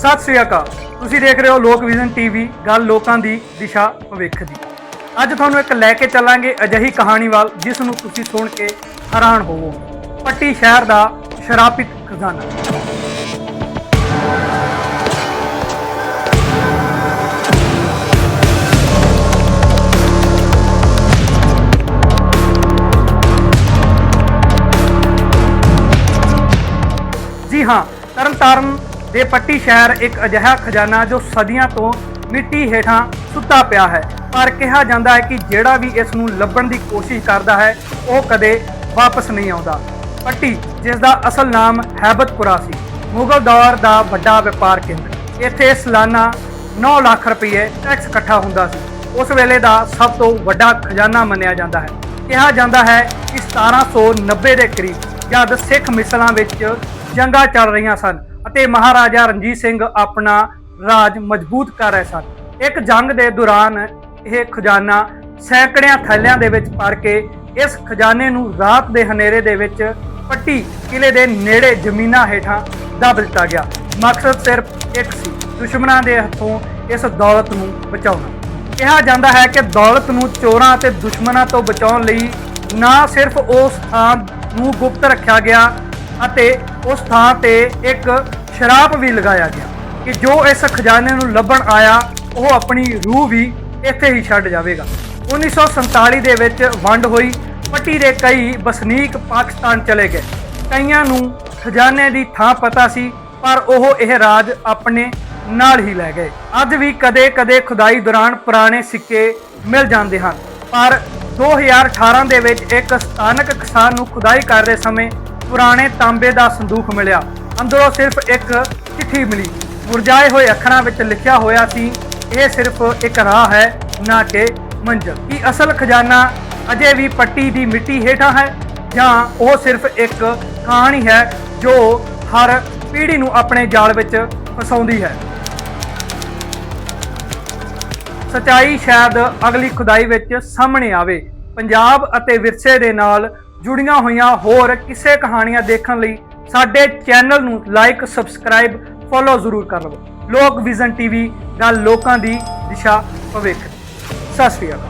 ਸਤਿ ਸ੍ਰੀ ਅਕਾਲ। ਤੁਸੀਂ ਦੇਖ ਰਹੇ ਹੋ ਲੋਕ ਵਿਜ਼ਨ ਟੀਵੀ, ਗੱਲ ਲੋਕਾਂ ਦੀ, ਦਿਸ਼ਾ ਭਵਿੱਖ ਦੀ। ਅੱਜ ਤੁਹਾਨੂੰ ਇੱਕ ਲੈ ਕੇ ਚੱਲਾਂਗੇ ਅਜਿਹੀ ਕਹਾਣੀ ਵੱਲ, ਜਿਸ ਨੂੰ ਤੁਸੀਂ ਸੁਣ ਕੇ ਹੈਰਾਨ ਹੋਵੋ। ਪੱਟੀ ਸ਼ਹਿਰ ਦਾ ਸ਼ਰਾਬਿਤ ਖਜ਼ਾਨਾ। ਜੀ ਹਾਂ ਤਰਨਤਾਰਨ ਦੇ ਪੱਟੀ ਸ਼ਹਿਰ ਇੱਕ ਅਜਿਹਾ ਖਜ਼ਾਨਾ ਜੋ ਸਦੀਆਂ ਤੋਂ ਮਿੱਟੀ ਹੇਠਾਂ ਸੁੱਤਾ ਪਿਆ ਹੈ। ਪਰ ਕਿਹਾ ਜਾਂਦਾ ਹੈ ਕਿ ਜਿਹੜਾ ਵੀ ਇਸ ਨੂੰ ਲੱਭਣ ਦੀ ਕੋਸ਼ਿਸ਼ ਕਰਦਾ ਹੈ, ਉਹ ਕਦੇ ਵਾਪਸ ਨਹੀਂ ਆਉਂਦਾ। ਪੱਟੀ ਜਿਸ ਦਾ ਅਸਲ ਨਾਮ ਹੈਬਤਪੁਰਾ ਸੀ, ਮੁਗਲ ਦੌਰ ਦਾ ਵੱਡਾ ਵਪਾਰ ਕੇਂਦਰ। ਇੱਥੇ ਸਾਲਾਨਾ 9 ਲੱਖ ਰੁਪਏ ਟੈਕਸ ਇਕੱਠਾ ਹੁੰਦਾ ਸੀ। ਉਸ ਵੇਲੇ ਦਾ ਸਭ ਤੋਂ ਵੱਡਾ ਖਜ਼ਾਨਾ ਮੰਨਿਆ ਜਾਂਦਾ ਹੈ। ਕਿਹਾ ਜਾਂਦਾ ਹੈ ਕਿ 1790 ਦੇ ਕਰੀਬ, ਜਦ ਸਿੱਖ ਮਿਸਲਾਂ ਵਿੱਚ ਜੰਗਾਂ ਚੱਲ ਰਹੀਆਂ ਸਨ ਅਤੇ ਮਹਾਰਾਜਾ ਰਣਜੀਤ ਸਿੰਘ ਆਪਣਾ ਰਾਜ ਮਜ਼ਬੂਤ ਕਰ ਰਹੇ ਸਨ। ਇੱਕ ਜੰਗ ਦੇ ਦੌਰਾਨ ਇਹ ਖਜ਼ਾਨਾ ਸੈਂਕੜਿਆਂ ਥੈਲਿਆਂ ਦੇ ਵਿੱਚ ਭਰ ਕੇ ਇਸ ਖਜ਼ਾਨੇ ਨੂੰ ਰਾਤ ਦੇ ਹਨੇਰੇ ਦੇ ਵਿੱਚ ਪੱਟੀ ਕਿਲੇ ਦੇ ਨੇੜੇ ਜ਼ਮੀਨਾਂ ਹੇਠਾਂ ਦੱਬ ਦਿੱਤਾ ਗਿਆ। ਮਕਸਦ ਸਿਰਫ ਇੱਕ ਸੀ, ਦੁਸ਼ਮਣਾਂ ਦੇ ਹੱਥੋਂ ਇਸ ਦੌਲਤ ਨੂੰ ਬਚਾਉਣਾ। ਕਿਹਾ ਜਾਂਦਾ ਹੈ ਕਿ ਦੌਲਤ ਨੂੰ ਚੋਰਾਂ ਅਤੇ ਦੁਸ਼ਮਣਾਂ ਤੋਂ ਬਚਾਉਣ ਲਈ ਨਾ ਸਿਰਫ ਉਸ ਥਾਂ ਨੂੰ ਗੁਪਤ ਰੱਖਿਆ ਗਿਆ ਅਤੇ ਉਸ ਥਾਂ ਤੇ ਇੱਕ ਸ਼ਰਾਪ ਵੀ ਲਗਾਇਆ ਗਿਆ ਕਿ ਜੋ ਇਸ ਖਜ਼ਾਨੇ ਨੂੰ ਲੱਭਣ ਆਇਆ, ਉਹ ਆਪਣੀ ਰੂਹ ਵੀ ਇੱਥੇ ਹੀ ਛੱਡ ਜਾਵੇਗਾ। 1947 ਦੇ ਵਿੱਚ ਵੰਡ ਹੋਈ, ਪੱਟੀ ਦੇ ਕਈ ਵਸਨੀਕ ਪਾਕਿਸਤਾਨ ਚਲੇ ਗਏ। ਕਈਆਂ ਨੂੰ ਖਜ਼ਾਨੇ ਦੀ ਥਾਂ ਪਤਾ ਸੀ, ਪਰ ਉਹ ਇਹ ਰਾਜ ਆਪਣੇ ਨਾਲ ਹੀ ਲੈ ਗਏ। ਅੱਜ ਵੀ ਕਦੇ-ਕਦੇ ਖੁਦਾਈ ਦੌਰਾਨ ਪੁਰਾਣੇ ਸਿੱਕੇ ਮਿਲ ਜਾਂਦੇ ਹਨ। ਪਰ 2018 ਦੇ ਵਿੱਚ ਇੱਕ ਸਥਾਨਕ ਕਿਸਾਨ ਨੂੰ ਖੁਦਾਈ ਕਰਦੇ ਸਮੇਂ ਪੁਰਾਣੇ ਤਾਂਬੇ ਦਾ ਸੰਦੂਖ ਮਿਲਿਆ। ਅੰਦਰੋਂ ਸਿਰਫ ਇੱਕ ਚਿੱਠੀ ਮਿਲੀ। ਮੁਰਝਾਏ ਹੋਏ ਅੱਖਰਾਂ ਵਿੱਚ ਲਿਖਿਆ ਹੋਇਆ ਸੀ, ਇਹ ਸਿਰਫ ਇੱਕ ਰਾਹ ਹੈ, ਨਾ ਕਿ ਮੰਜ਼ਿਲ। ਕੀ ਅਸਲ ਖਜ਼ਾਨਾ ਅਜੇ ਵੀ ਪੱਟੀ ਦੀ ਮਿੱਟੀ ਹੇਠਾਂ ਹੈ, ਜਾਂ ਉਹ ਸਿਰਫ ਇੱਕ ਕਹਾਣੀ ਹੈ, ਜੋ ਹਰ ਪੀੜ੍ਹੀ ਨੂੰ ਆਪਣੇ ਜਾਲ ਵਿੱਚ ਫਸਾਉਂਦੀ ਹੈ? ਸਚਾਈ ਸ਼ਾਇਦ ਅਗਲੀ ਖੁਦਾਈ ਵਿੱਚ ਸਾਹਮਣੇ ਆਵੇ। ਪੰਜਾਬ ਅਤੇ ਵਿਰਸੇ ਦੇ ਨਾਲ ਜੁੜੀਆਂ ਹੋਈਆਂ ਹੋਰ ਕਿਸੇ ਕਹਾਣੀਆਂ ਦੇਖਣ ਲਈ ਸਾਡੇ ਚੈਨਲ ਨੂੰ ਲਾਈਕ ਸਬਸਕ੍ਰਾਈਬ ਫੋਲੋ ਜ਼ਰੂਰ ਕਰ ਲਵੋ। ਲੋਕ ਵਿਜ਼ਨ ਟੀਵੀ ਗੱਲ ਲੋਕਾਂ ਦੀ ਦਿਸ਼ਾ ਭਵਿੱਖ। ਸਤਿ ਸ਼੍ਰੀ ਅਕਾਲ।